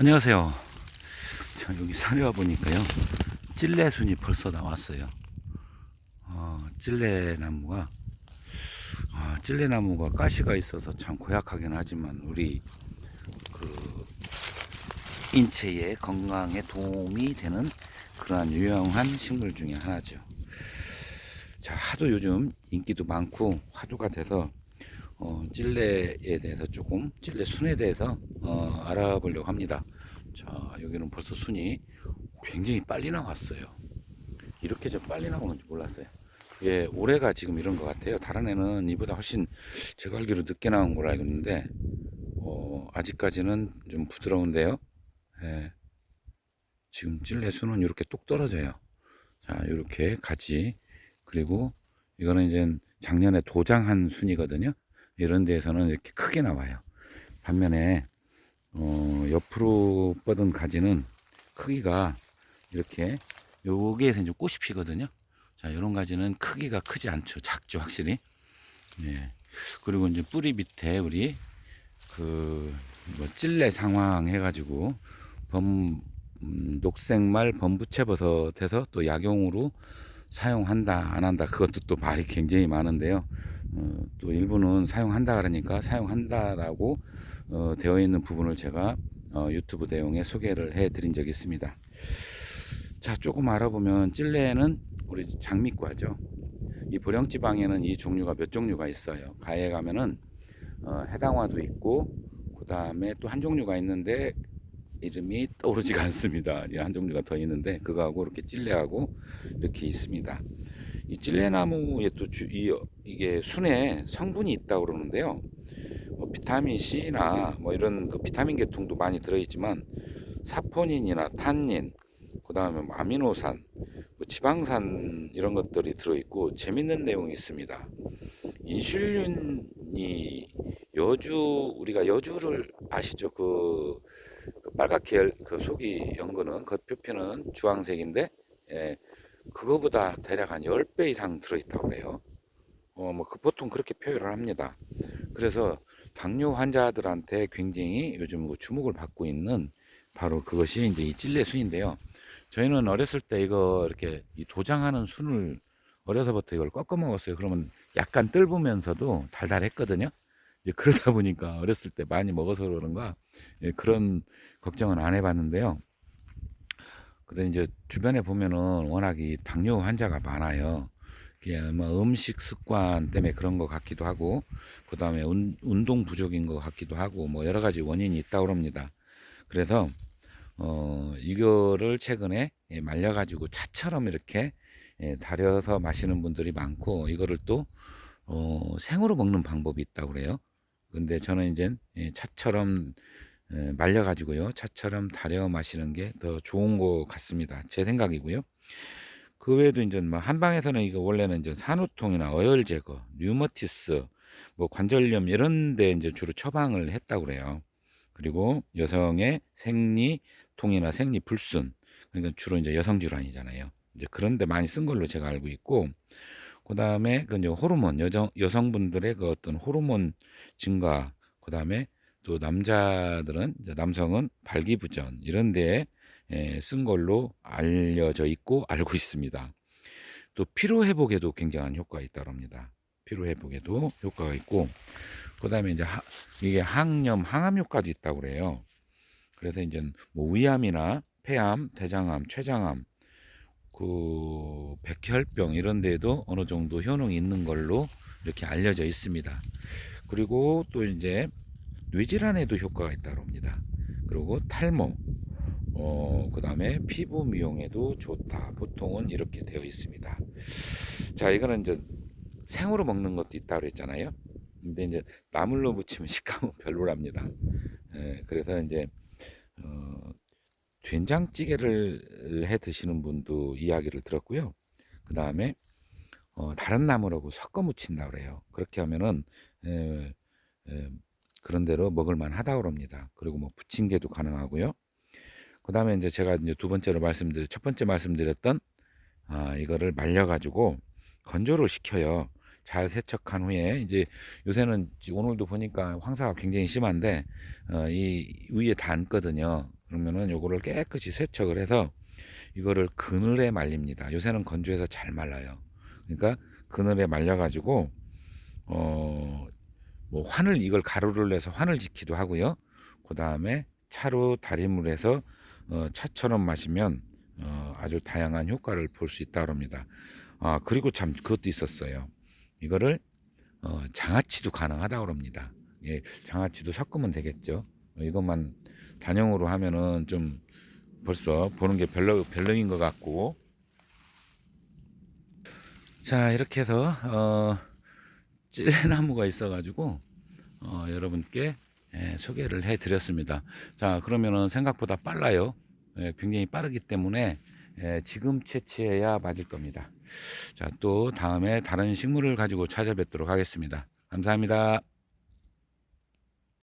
안녕하세요. 자, 여기 산에 와 보니까요. 찔레순이 벌써 나왔어요. 어, 찔레나무가, 아, 찔레나무가 가시가 있어서 참 고약하긴 하지만, 우리, 그, 인체의 건강에 도움이 되는 그러한 유용한 식물 중에 하나죠. 자, 하도 요즘 인기도 많고, 화두가 돼서, 어, 찔레에 대해서 조금 찔레 순에 대해서 어, 알아보려고 합니다. 자 여기는 벌써 순이 굉장히 빨리 나왔어요. 이렇게 좀 빨리 나오는 줄 몰랐어요. 예, 올해가 지금 이런 것 같아요. 다른 애는 이보다 훨씬 제가 알기로 늦게 나온 걸로 알고 있는데 어, 아직까지는 좀 부드러운데요. 예, 지금 찔레 순은 이렇게 똑 떨어져요. 자 이렇게 가지 그리고 이거는 이제 작년에 도장한 순이거든요. 이런 데에서는 이렇게 크게 나와요. 반면에 어, 옆으로 뻗은 가지는 크기가 이렇게 여기에서 이제 꽃이 피거든요. 자, 이런 가지는 크기가 크지 않죠. 작죠, 확실히. 예. 그리고 이제 뿌리 밑에 우리 그 뭐 찔레 상황 해가지고 범 음, 녹색말 범부채버섯해서 또 약용으로 사용한다 안 한다 그것도 또 말이 굉장히 많은데요. 어, 또 일부는 사용한다 그러니까 사용한다라고 어, 되어 있는 부분을 제가 어, 유튜브 내용에 소개를 해 드린 적이 있습니다. 자, 조금 알아보면 찔레는 우리 장미과죠. 이 보령지방에는 이 종류가 몇 종류가 있어요. 가에 가면은 어, 해당화도 있고 그 다음에 또 한 종류가 있는데 이름이 떠오르지가 않습니다. 이한 종류가 더 있는데 그거하고 이렇게 찔레하고 이렇게 있습니다. 이 찔레나무에 또 주, 이, 이게 순에 성분이 있다고 그러는데요. 뭐 비타민 C나 뭐 이런 그 비타민 계통도 많이 들어있지만 사포닌이나 탄닌, 그 다음에 뭐 아미노산, 뭐 지방산 이런 것들이 들어있고 재밌는 내용이 있습니다. 인슐린이 여주 우리가 여주를 아시죠? 그, 그 빨갛게 그 속이 연거는 겉표피는 주황색인데 예, 그거보다 대략 한 10배 이상 들어있다고 그래요. 어, 뭐, 그 보통 그렇게 표현을 합니다. 그래서 당뇨 환자들한테 굉장히 요즘 뭐 주목을 받고 있는 바로 그것이 이제 이 찔레 순인데요. 저희는 어렸을 때 이거 이렇게 이 도장하는 순을 어려서부터 이걸 꺾어 먹었어요. 그러면 약간 뜰부면서도 달달했거든요. 이제 그러다 보니까 어렸을 때 많이 먹어서 그런가 예, 그런 걱정은 안 해봤는데요. 근데 이제 주변에 보면은 워낙 이 당뇨 환자가 많아요. 그게 뭐 음식 습관 때문에 그런 것 같기도 하고, 그 다음에 운동 부족인 것 같기도 하고, 뭐 여러 가지 원인이 있다고 합니다. 그래서, 어, 이거를 최근에 예, 말려가지고 차처럼 이렇게 예, 달여서 마시는 분들이 많고, 이거를 또, 어, 생으로 먹는 방법이 있다고 그래요. 근데 저는 이제 예, 차처럼 예, 말려가지고요. 차처럼 달여 마시는 게 더 좋은 것 같습니다. 제 생각이고요. 그 외에도 이제 뭐 한방에서는 이거 원래는 이제 산후통이나 어혈 제거, 류머티스, 뭐 관절염 이런 데 이제 주로 처방을 했다고 그래요. 그리고 여성의 생리 통이나 생리 불순, 그러니까 주로 이제 여성 질환이잖아요. 이제 그런 데 많이 쓴 걸로 제가 알고 있고, 그 다음에 그 이제 호르몬, 여성, 여성분들의 그 어떤 호르몬 증가, 그 다음에 또 남자들은 남성은 발기부전 이런 데에 예, 쓴 걸로 알려져 있고 알고 있습니다. 또 피로 회복에도 굉장한 효과가 있다고 합니다. 피로 회복에도 효과가 있고 그다음에 이제 하, 이게 항염, 항암 효과도 있다고 그래요. 그래서 이제 뭐 위암이나 폐암, 대장암, 췌장암, 그 백혈병 이런 데에도 어느 정도 효능이 있는 걸로 이렇게 알려져 있습니다. 그리고 또 이제 뇌질환에도 효과가 있다고 합니다. 그리고 탈모, 어, 그 다음에 피부 미용에도 좋다. 보통은 이렇게 되어 있습니다. 자, 이거는 이제 생으로 먹는 것도 있다고 그랬잖아요. 근데 이제 나물로 무치면 식감은 별로랍니다. 예, 그래서 이제, 어, 된장찌개를 해 드시는 분도 이야기를 들었고요. 그 다음에, 어, 다른 나물하고 섞어 무친다 그래요. 그렇게 하면은, 에, 에, 그런 대로 먹을 만 하다고 합니다. 그리고 뭐 부침개도 가능하고요. 그 다음에 이제 제가 이제 두 번째로 말씀드린, 첫 번째 말씀드렸던, 아, 이거를 말려가지고 건조를 시켜요. 잘 세척한 후에, 이제 요새는 오늘도 보니까 황사가 굉장히 심한데, 어, 이 위에 닿거든요. 그러면은 요거를 깨끗이 세척을 해서 이거를 그늘에 말립니다. 요새는 건조해서 잘 말라요. 그러니까 그늘에 말려가지고 어 뭐 환을 이걸 가루를 내서 환을 짓기도 하고요. 그 다음에 차로 해서 어, 차처럼 마시면 어, 아주 다양한 효과를 볼 수 있다 그럽니다. 아 그리고 참 그것도 있었어요. 이거를 어, 장아찌도 가능하다 그럽니다. 예, 장아찌도 섞으면 되겠죠. 어, 이것만 단용으로 하면은 좀 벌써 보는 게 별로 별로인 것 같고. 자 이렇게 해서 어, 찔레나무가 있어가지고 어, 여러분께 예, 소개를 해드렸습니다. 자 그러면은 생각보다 빨라요. 예, 굉장히 빠르기 때문에 예, 지금 채취해야 맞을 겁니다. 자 또 다음에 다른 식물을 가지고 찾아뵙도록 하겠습니다. 감사합니다.